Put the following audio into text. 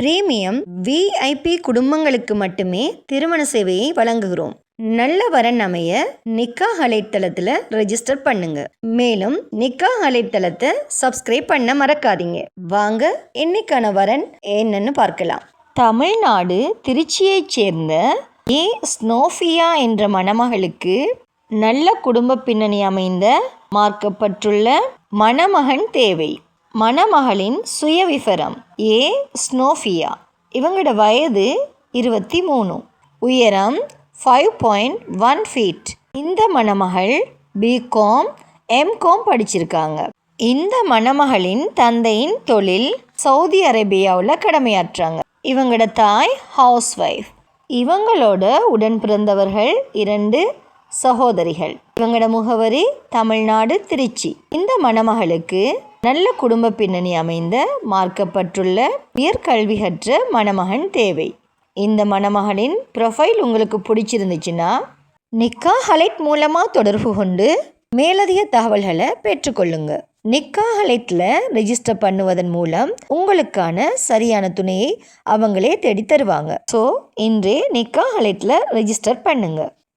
Premium VIP குடும்பங்களுக்கு மட்டுமே திருமண சேவையை வழங்குகிறோம். நல்ல வரன் அமைய நிக்கா அலைத்தளத்தில் ரெஜிஸ்டர் பண்ணுங்க. மேலும் நிக்கா அலைத்தளத்தை சப்ஸ்கிரைப் பண்ண மறக்காதீங்க. வாங்க இன்னைக்கான வரன் என்னன்னு பார்க்கலாம். தமிழ்நாடு திருச்சியைச் சேர்ந்த ஏ. ஸ்னோஃபியா என்ற மணமகளுக்கு நல்ல குடும்ப பின்னணி அமைந்த மார்க்கப்பட்டுள்ள மணமகன் தேவை. மணமகளின் சுயவிவரம் ஏ ஸ்னோஃபியா. இவங்களோட வயது இருபத்தி மூணு உயரம் ஃபைவ் பாயிண்ட் ஒன் ஃபீட் இந்த மணமகள் பிகாம் எம்காம் படிச்சிருக்காங்க. இந்த மணமகளின் தந்தையின் தொழில் சவுதி அரேபியாவில் கடமையாற்றாங்க. இவங்களோட தாய் ஹவுஸ் ஒய்ஃப் இவங்களோட உடன் பிறந்தவர்கள் இரண்டு சகோதரிகள். இவங்களோட முகவரி தமிழ்நாடு திருச்சி. இந்த மணமகளுக்கு நல்ல குடும்ப பின்னணி அமைந்த மார்க்கப்பட்டுள்ள உயர்கல்வி கற்ற மணமகன் தேவை. இந்த மணமகனின் ப்ரொஃபைல் உங்களுக்கு பிடிச்சிருந்துச்சுன்னா நிக்கா ஹலைட் மூலமாக தொடர்பு கொண்டு மேலதிக தகவல்களை பெற்றுக்கொள்ளுங்க. நிக்கா ஹலைட்டில் ரெஜிஸ்டர் பண்ணுவதன் மூலம் உங்களுக்கான சரியான துணையை அவங்களே தேடி தருவாங்க ஸோ இன்றே நிக்கா ஹலைட்டில் ரெஜிஸ்டர் பண்ணுங்கள்